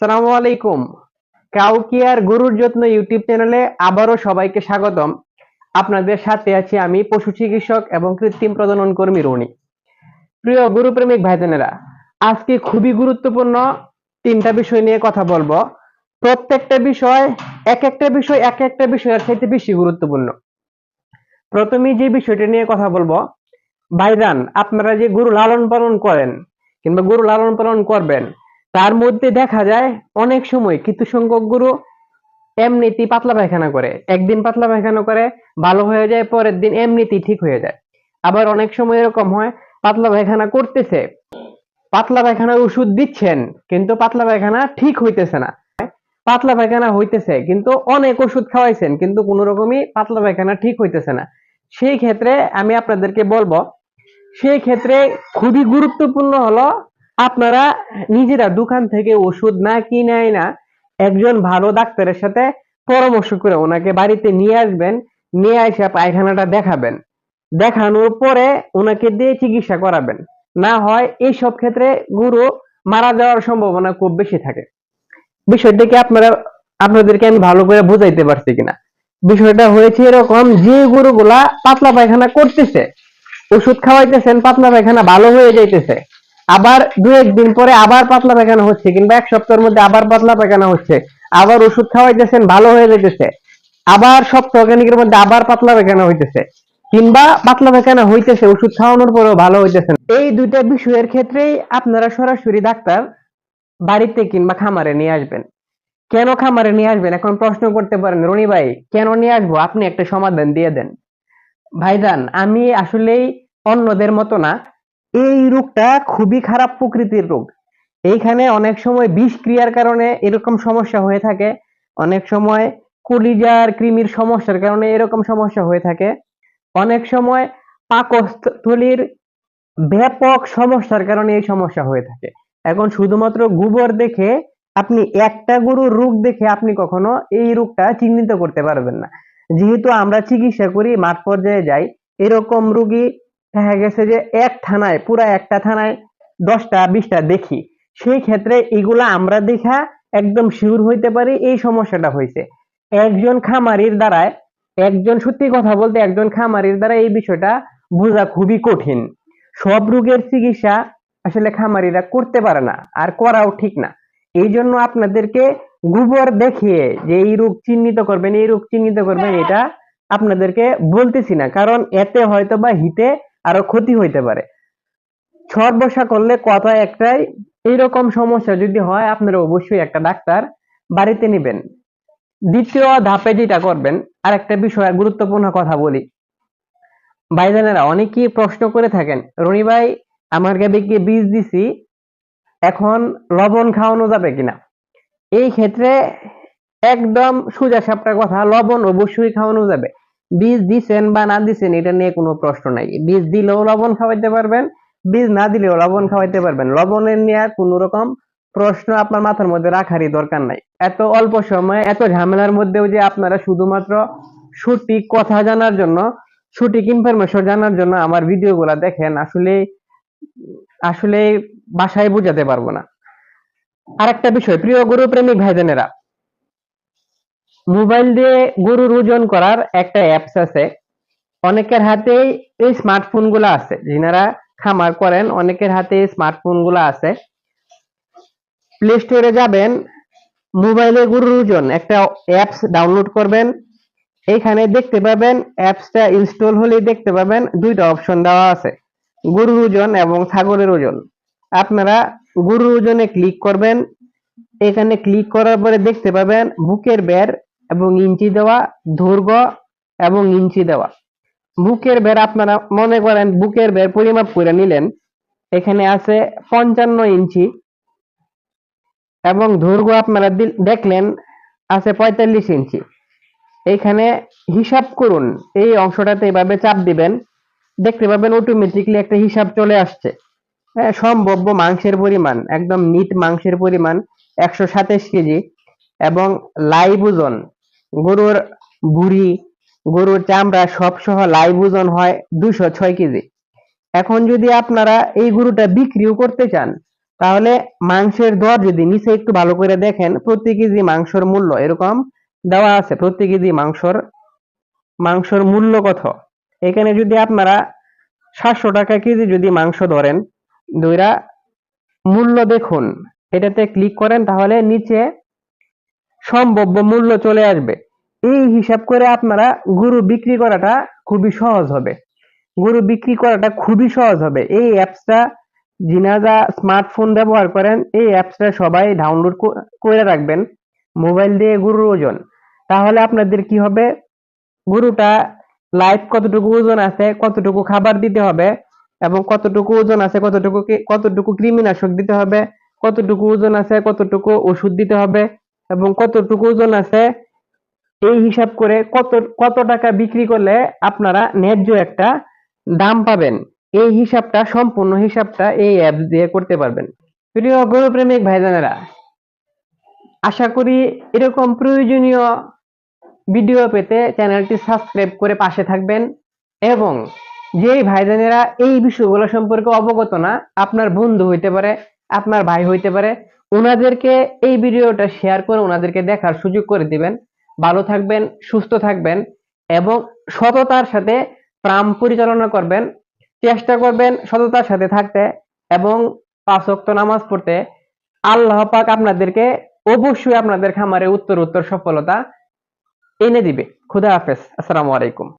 সালামু আলাইকুম। কাউকিয়ার গুরুর যত্ন ইউটিউব চ্যানেলে আবারও সবাইকে স্বাগতম। আপনাদের সাথে আছি আমি পশু চিকিৎসক এবং কৃত্রিম প্রজনন কর্মী রনি। প্রিয় গুরুপ্রেমিক ভাইজানেরা, আজকে খুবই গুরুত্বপূর্ণ তিনটা বিষয় নিয়ে কথা বলব। প্রত্যেকটা বিষয় এক একটা বিষয় এক একটা বিষয়ের চাইতে বেশি গুরুত্বপূর্ণ। প্রথমেই যে বিষয়টা নিয়ে কথা বলব, ভাইজান, আপনারা যে গরু লালন পালন করেন কিংবা গরু লালন পালন করবেন তার মধ্যে দেখা যায় অনেক সময় কিছু সংখ্যক গরু এমনিতেই পাতলা পায়খানা করে। একদিন পাতলা পায়খানা করে, ভালো হয়ে যায়, পরের দিন এমনিতেই ঠিক হয়ে যায়। আবার অনেক সময় এরকম হয়, পাতলা পায়খানা করতেছে, পাতলা পায়খানার ওষুধ দিচ্ছেন, কিন্তু পাতলা পায়খানা ঠিক হইতেছে না। পাতলা পায়খানা হইতেছে, কিন্তু অনেক ওষুধ খাওয়াইছেন, কিন্তু কোনো রকমই পাতলা পায়খানা ঠিক হইতেছে না। সেই ক্ষেত্রে আমি আপনাদেরকে বলব, সেই ক্ষেত্রে খুবই গুরুত্বপূর্ণ হলো আপনারা নিজেরা দোকান থেকে ওষুধ না কিনাই না একজন ভালো ডাক্তারের সাথে পরামর্শ করে ওনাকে বাড়িতে নিয়ে আসবেন, নিয়ে এসে পায়খানাটা দেখাবেন। দেখানোর পরে ওনাকে দিয়ে চিকিৎসা করাবেন। না হয় এই সব ক্ষেত্রে গরু মারা যাওয়ার সম্ভাবনা খুব বেশি থাকে। বিষয়টাকে আপনারা, আপনাদেরকে আমি ভালো করে বুঝাইতে পারছি কিনা? বিষয়টা হয়েছে এরকম যে গরুগুলা পাতলা পায়খানা করতেছে, ওষুধ খাওয়াইতেছেন, পাতলা পায়খানা ভালো হয়ে যাইতেছে। আবার দু একদিন পরে আবার পাতলা পায়খানা হচ্ছে, কিংবা এক সপ্তাহের মধ্যে আবার পাতলা পায়খানা হচ্ছে, আবার ওষুধ খাওয়াইতেছেন, ভালো হয়ে যাইতেছে, আবার সপ্তাহখানিকের মধ্যে আবার পাতলা পায়খানা হইতেছে, কিংবা পাতলা পায়খানা হইতেছে, ওষুধ খাওয়ানোর পরেও ভালো হইতেছে এই দুইটা বিষয়ের ক্ষেত্রেই আপনারা সরাসরি ডাক্তার বাড়িতে কিংবা খামারে নিয়ে আসবেন। কেন খামারে নিয়ে আসবেন? এখন প্রশ্ন করতে পারেন, রনি ভাই, কেন নিয়ে আসব? আপনি একটা সমাধান দিয়ে দেন। ভাইজান, আমি আসলেই অন্যদের মতো না। এই রোগটা খুবই খারাপ প্রকৃতির রোগ। এইখানে অনেক সময় বিষ ক্রিয়ার কারণে এরকম সমস্যা হয়ে থাকে। অনেক সময় কলিজার কৃমির সমস্যার কারণে এরকম সমস্যা হয়ে থাকে। অনেক সময় পাকস্থলীর ব্যাপক সমস্যার কারণে এই সমস্যা হয়ে থাকে। এখন শুধুমাত্র গোবর দেখে আপনি একটা গরুর রোগ দেখে আপনি কখনো এই রোগটা চিহ্নিত করতে পারবেন না। যেহেতু আমরা চিকিৎসা করি, মাঠ পর্যায়ে যাই, এরকম রোগী দেখা গেছে যে এক থানায় পুরা একটা থানায় দশটা বিশটা দেখি। সেই ক্ষেত্রে এগুলা আমরা দেখা একদম শিওর হইতে পারি এই সমস্যাটা হয়েছে একজন খামারির দ্বারায় একজন সত্যি কথা বলতে একজন খামারির দ্বারা এই বিষয়টা বোঝা খুবই কঠিন। সব রোগের চিকিৎসা আসলে খামারিরা করতে পারে না আর করাও ঠিক না। এই জন্য আপনাদেরকে গোবর দেখিয়ে যে এই রোগ চিহ্নিত করবেন এই রোগ চিহ্নিত করবেন এটা আপনাদেরকে বলতেছি না। কারণ এতে হয়তো বা হিতে আরও ক্ষতি হইতে পারে। ছর বসা করলে কথা একটাই, এইরকম সমস্যা যদি হয়, আপনারা অবশ্যই একটা ডাক্তার বাড়িতে নেবেন। দ্বিতীয় ধাপে যেটা করবেন আর একটা বিষয়, গুরুত্বপূর্ণ কথা বলি। ভাইজানেরা অনেকেই প্রশ্ন করে থাকেন, রনি ভাই, আমার গাবিকে বীজ দিছি? এখন লবণ খাওয়ানো যাবে কিনা? এই ক্ষেত্রে একদম সোজা সাপটা কথা, লবণ অবশ্যই খাওয়ানো যাবে। বীজ দিছেন বা না দিছেন, এটা নিয়ে কোনো প্রশ্ন নাই। বীজ দিলেও লবণ খাওয়াইতে পারবেন, বীজ না দিলেও লবণ খাওয়াইতে পারবেন। লবণের নিয়ে কোনো রকম প্রশ্ন আপনার মাথার মধ্যে রাখারই দরকার নাই। এত অল্প সময়ে এত ঝামেলার মধ্যেও যে আপনারা শুধুমাত্র সঠিক কথা জানার জন্য, সঠিক ইনফরমেশন জানার জন্য আমার ভিডিওগুলো দেখেন, আসলে আসলে বাসায় বোঝাতে পারব না। আরেকটা বিষয়, প্রিয় গরু প্রেমিক ভাইজানেরা মোবাইল দিয়ে গরুর ওজন করার একটা অ্যাপস আছে। অনেকের হাতেই এই স্মার্টফোনগুলো আছে। যিনারা খামার করেন, অনেকের হাতে এই স্মার্টফোনগুলো আছে। প্লে স্টোরে যাবেন, মোবাইলে গরুর ওজন একটা অ্যাপস ডাউনলোড করবেন। এইখানে দেখতে পাবেন অ্যাপসটা ইনস্টল হলে দেখতে পাবেন, দুইটা অপশন দেওয়া আছে। গরুর ওজন এবং ছাগলের ওজন। আপনারা গরুর ওজনে ক্লিক করবেন। এখানে ক্লিক করার পরে দেখতে পাবেন, বুকের বের এবং ইঞ্চি দেওয়া, দৈর্ঘ্য এবং ইঞ্চি দেওয়া। বুকের বের আপনারা মনে করেন বুকের বের পরিমাপ করে নিলেন। এখানে আছে পঞ্চান্ন ইঞ্চি এবং দৈর্ঘ্য আপনারা দেখলেন আছে পঁয়তাল্লিশ ইঞ্চি। এইখানে হিসাব করুন, এই অংশটাতে এভাবে চাপ দিবেন। দেখতে পাবেন অটোমেটিকলি একটা হিসাব চলে আসছে। হ্যাঁ সম্ভাব্য মাংসের পরিমাণ, একদম নিট মাংসের পরিমাণ একশো সাতাশ কেজি এবং লাইভ ওজন গরুর বুড়ি, গরুর চামড়া সব সহ লাইভ ওজন হয় দুশো ছয় কেজি। এখন যদি আপনারা এই গরুটা বিক্রিও করতে চান, তাহলে মাংসের দর যদি নিচে একটু ভালো করে দেখেন, প্রতি কেজি মাংসর মূল্য এরকম দেওয়া আছে, প্রতি কেজি মাংসর মাংসর মূল্য কত? এখানে যদি আপনারা সাতশো টাকা কেজি যদি মাংস ধরেন, দুইরা মূল্য দেখুন। এটাতে ক্লিক করেন, তাহলে নিচে সম্ভাব্য মূল্য চলে আসবে। এই হিসাব করে আপনারা গরু বিক্রি করাটা খুবই সহজ হবে। গরু বিক্রি করাটা খুবই সহজ হবে। এই অ্যাপসটা যিনারা স্মার্টফোন ব্যবহার করেন, এই অ্যাপসটা সবাই ডাউনলোড করে রাখবেন মোবাইল দিয়ে গরুর ওজন। তাহলে আপনাদের কি হবে? গরুটা লাইফ কতটুকু ওজন আছে, কতটুকু খাবার দিতে হবে এবং কতটুকু ওজন আছে, কতটুকু কতটুকু কৃমিনাশক দিতে হবে, কতটুকু ওজন আছে, কতটুকু ওষুধ দিতে হবে এবং কতটুকু ওজন আছে, এই হিসাব করে কত কত টাকা বিক্রি করলে আপনারা ন্যায্য একটা দাম পাবেন। এই হিসাবটা, সম্পূর্ণ হিসাবটা এই অ্যাপ দিয়ে করতে পারবেন। প্রিয় গরু প্রেমিক ভাইজানেরা, আশা করি এরকম প্রয়োজনীয় ভিডিও পেতে চ্যানেলটি সাবস্ক্রাইব করে পাশে থাকবেন এবং যেই ভাইজানেরা এই বিষয়গুলো সম্পর্কে অবগত না, আপনার বন্ধু হইতে পারে, আপনার ভাই হইতে পারে ওনাদেরকে এই ভিডিওটা শেয়ার করে ওনাদেরকে দেখার সুযোগ করে দিবেন। ভালো থাকবেন, সুস্থ থাকবেন এবং সততার সাথে প্রাম পরিচালনা করবেন, চেষ্টা করবেন সততার সাথে থাকতে এবং পাঁচ ওয়াক্ত নামাজ পড়তে। আল্লাহ পাক আপনাদেরকে অবশ্যই আপনাদের খামারে উত্তর উত্তর সফলতা এনে দিবে। খুদা হাফেজ। আসসালামু আলাইকুম।